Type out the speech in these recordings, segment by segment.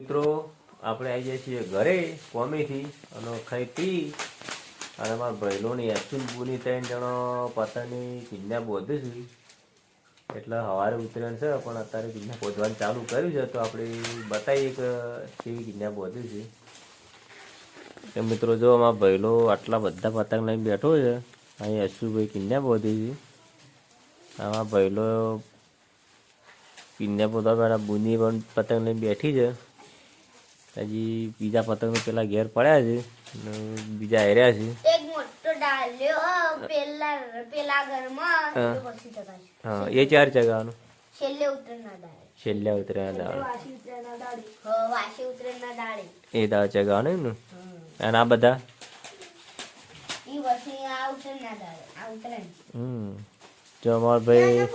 મિત્રો, આપણે આવી જઈએ છીએ ઘરે કોમીથી અને ખાઈ પી અને મારા ભાઈલોની એક્ચુઅલ બુની ત્રણ જણો, પતંગની કિડનેપ બોધે છે. એટલે સવારે ઉતરેણ છે, પણ અત્યારે કિડનેપ બોધવાનું ચાલુ કર્યું છે, તો આપણે બતાવીએ કે કેવી કિડનેપ બોધે છે. એ મિત્રો, જો અમારા ભાઈલો આટલા બધા પતંગ લઈને બેઠો છે, અહીં અશુભાઈ કિડનેપ બોધી છે. આમાં ભાઈલો કિડનેપ બોધવા પહેલાં બુની પણ પતંગ લઈને બેઠી છે. હજી બીજા પતંગ પેલા ઘેર પડ્યા છે બીજા હેર્યા છે. એક મોટો ડાલ્યો પેલા પેલા ઘરમાં. હા. તો પછી ટકાશે. હા એ ચાર ચગાવાનું છેલ્લે ઉતરેના દાડે છેલ્લે વાસી ઉતરેના દાડે હ વાસી ઉતરેના દાડે એ દાળ ચગાવવાનું ને અને આ બધા? ઈ પછી આ ઉતરેના દાડે આ ઉતરે હમ. જો અમાર ભાઈ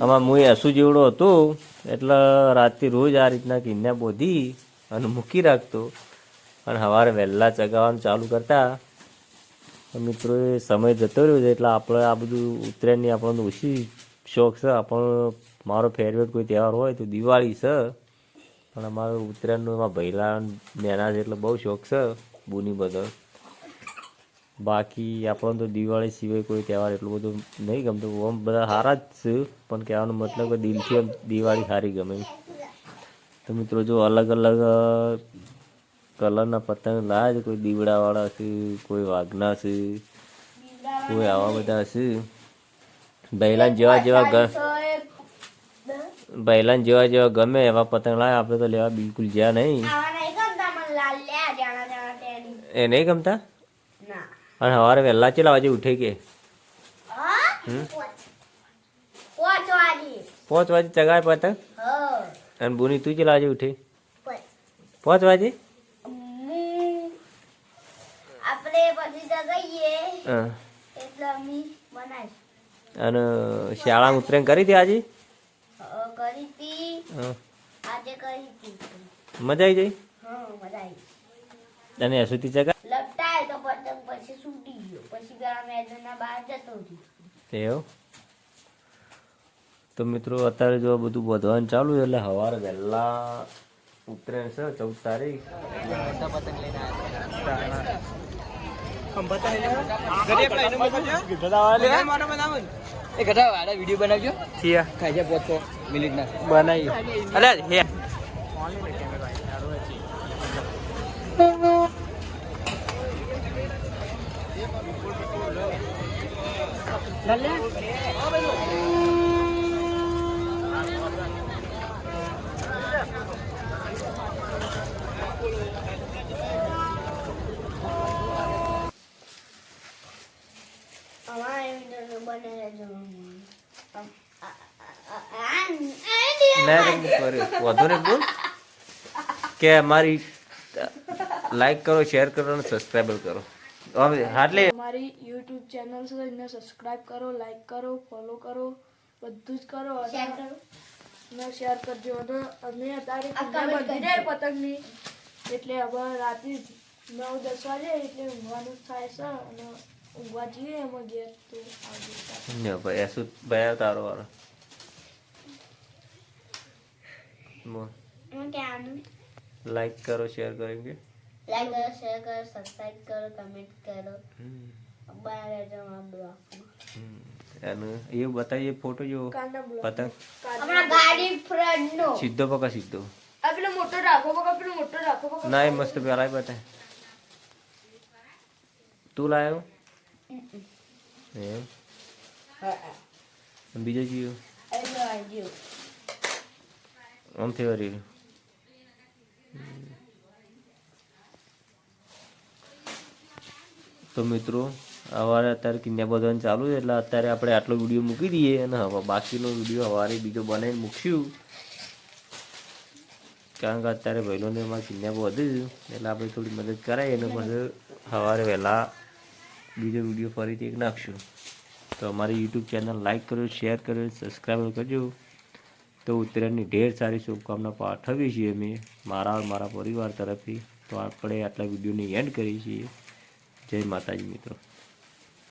આમાં હું હસુ જેવડો હતો એટલે રાતથી રોજ આ રીતના કિન્યા બોધી. અને મૂકી રાખતો. અને સવારે વહેલા ચગાવવાનું ચાલુ કરતા. મિત્રો, એ સમય જતો રહ્યો છે એટલે આપણે આ બધું ઉત્તરાયણની આપણને ઓછી શોખ છે. આપણો મારો ફેવરેટ કોઈ તહેવાર હોય તો દિવાળી છે. પણ અમારો ઉત્તરાયણનો એમાં ભૈલા નેના છે એટલે બહુ શોખ છે બુની બધો. બાકી આપણને તો દિવાળી સિવાય કોઈ તહેવાર એટલું બધું નહીં ગમતું. આમ બધા સારા જ છે. પણ કહેવાનો મતલબ કે દિલથી દિવાળી સારી ગમે. તો મિત્રો જો અલગ અલગ કલરના પતંગ લાવે છે કોઈ દીવડાવાળા છે કોઈ વાઘના છે કોઈ આવા બધા છે. બૈલાન જેવા જેવા બૈલાન જેવા જેવા ગમે એવા પતંગ લાવે આપણે તો લેવા બિલકુલ જ્યાં નહીં. એ નહીં ગમતા? અને સવારે વહેલા ચેલા વાગે ઉઠે કે? પોચ વાગે ચગાય પતંગ? અને બોની તું કેટલા વાગે ઉઠે? પોચ. વાગે? અને શાળા ઉતરાયણ કરી હતી આજે? મજા આવી જઈ અને હસુથી ચગા લપટાય તો પતંગ પછી છૂટી ગયો. પછી પેલા બહાર જતો રહ્યો. તો મિત્રો અત્યારે જો બધું બધવાનું ચાલુ છે એટલે સવારે વહેલા ઉતરાયણ છે ચૌદ તારીખ. બનાવી અલે હે અમારે એમ તો બને રહેજો. આમ, આ, આ, આ, આ, આ, ના રે કર્યો વધુ ને બોલ. કે મારી લાઈક કરો શેર કરો અને સબસ્ક્રાઇબ કરો. એટલે મારી અમારી યુટ્યુબ ચેનલ છે એને સબસ્ક્રાઇબ કરો લાઈક કરો ફોલો કરો બધું જ કરો. શેર કરો. અને શેર કરજો. અને અમે અત્યારે આ કિન્યા comment બંધી કરજો. જાય પતંગની. એટલે હવે રાતે નવ દસ વાગે એટલે ઊંઘવાનું થાય છે. અને ઊંઘવા જઈએ એમાં ઘેર તો. આવજો ને ભાઈ શું ભાઈ તારો વાળો બોલ હું કહેવાનું? લાઈક કરો શેર કરો એમ કે? લાઈક કરો, શેર કરો, સબસ્ક્રાઇબ કરો, કમેન્ટ કરો. એવું બતાવીએ ફોટો જો પતંગ ગાડી front નો. સીધો પકા સીધો. પેલો મોટો રાખો પકા પેલો મોટો રાખો ના એ મસ્ત પેલા બતાય. તું લાયો એમ. બીજો જીવ એટલે આવજો. theory. તો મિત્રો, સવારે અત્યારે કિન્યા બધવાનું ચાલુ છે, એટલે અત્યારે આપણે આટલો વીડિયો મૂકી દઈએ અને હવે બાકીનો વીડિયો સવારે બીજો બનાવીને મૂકશું. કારણ કે અત્યારે ભાઈલોને એમાં કિન્યા વધે એટલે આપણે થોડી મદદ કરાય અને પછી સવારે વહેલા બીજો વીડિયો ફરીથી એક નાખશું. તો અમારી યુટ્યુબ ચેનલ લાઈક કર્યો, શેર કર્યો, સબસ્ક્રાઈબ કરજો. તો ઉત્તરાયણની ઢેર સારી શુભકામના પાઠવીએ છીએ અમે, મારા મારા પરિવાર તરફથી. તો આપણે આટલા વિડીયોની એન્ડ કરીએ છીએ. જય માતાજી મિત્રો.